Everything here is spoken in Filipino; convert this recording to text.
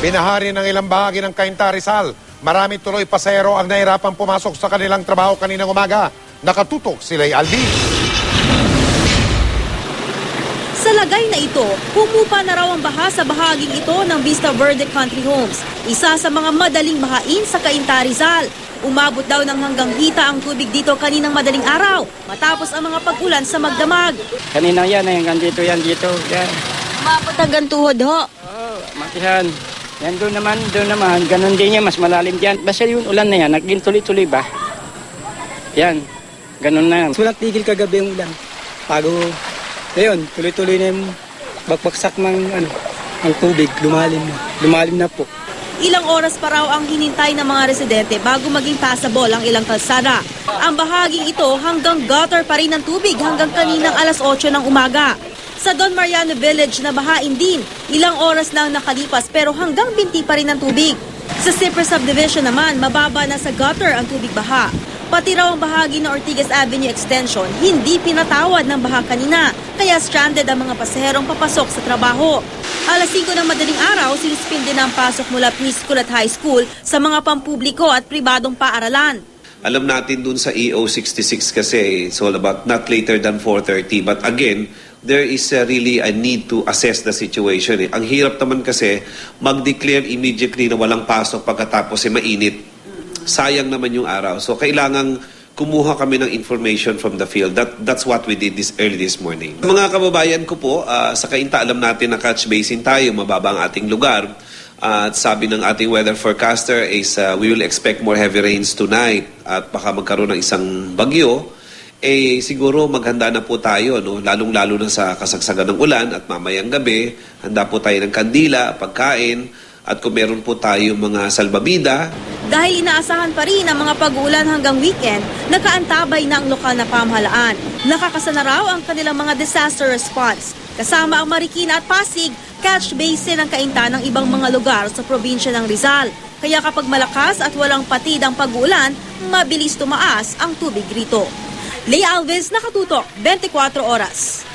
Binahari ng ilang bahagi ng Cainta Rizal. Marami tuloy pasero ang nahirapang pumasok sa kanilang trabaho kaninang umaga. Nakatutok si Lay Albi. Sa lagay na ito, humupa na raw ang baha sa bahaging ito ng Vista Verde Country Homes, isa sa mga madaling bahain sa Cainta Rizal. Umabot daw ng hanggang hita ang tubig dito kaninang madaling araw, matapos ang mga pag-ulan sa magdamag. Kanina yan, eh, hanggang dito yan, dito. Yan. Umabot hanggang tuhod ho. Oh, matihan. Yan doon naman, doon naman. Ganon din yan, mas malalim dyan. Basta yung ulan na yan, naging tuloy-tuloy ba? Yan. Ganon na yan. Walang tigil kagabi yung ulan. Bago, ayun, tuloy-tuloy na yung bakbaksak ng, ano, ng tubig. Lumalim na. Lumalim na po. Ilang oras pa raw ang hinintay ng mga residente bago maging passable ang ilang kalsada. Ang bahaging ito hanggang gutter pa rin ang tubig hanggang kaninang alas 8 ng umaga. Sa Don Mariano Village na bahain din, ilang oras na ang nakalipas pero hanggang binti pa rin ang tubig. Sa Cypress Subdivision naman, mababa na sa gutter ang tubig baha. Pati raw ang bahagi ng Ortigas Avenue Extension, hindi pinatawad ng baha kanina, kaya stranded ang mga pasaherong papasok sa trabaho. Alas 5 ng madaling araw, sinispin din ang pasok mula preschool at high school sa mga pampubliko at pribadong paaralan. Alam natin dun sa E EO66 kasi it's all about not later than 4.30. But again, there is uh, really a need to assess the situation. Eh. Ang hirap naman kasi mag-declare immediately na walang pasok pagkatapos eh mainit. Sayang naman yung araw. So kailangan kumuha kami ng information from the field. That, that's what we did this early this morning. Mga kababayan ko po, ah, sa Kainta alam natin na catch basin tayo, mababa ang ating lugar. At sabi ng ating weather forecaster is uh, we will expect more heavy rains tonight at baka magkaroon ng isang bagyo. Eh siguro maghanda na po tayo, no? lalong-lalo na sa kasagsagan ng ulan at mamayang gabi. Handa po tayo ng kandila, pagkain, at kung meron po tayo mga salbabida, Dahil inaasahan pa rin ang mga pag-uulan hanggang weekend, nakaantabay na ang lokal na pamahalaan. Nakakasana raw ang kanilang mga disaster response. Kasama ang Marikina at Pasig, catch basin ang kainta ng ibang mga lugar sa probinsya ng Rizal. Kaya kapag malakas at walang patid ang pag-uulan, mabilis tumaas ang tubig rito. Leigh Alves, Nakatutok, 24 Oras.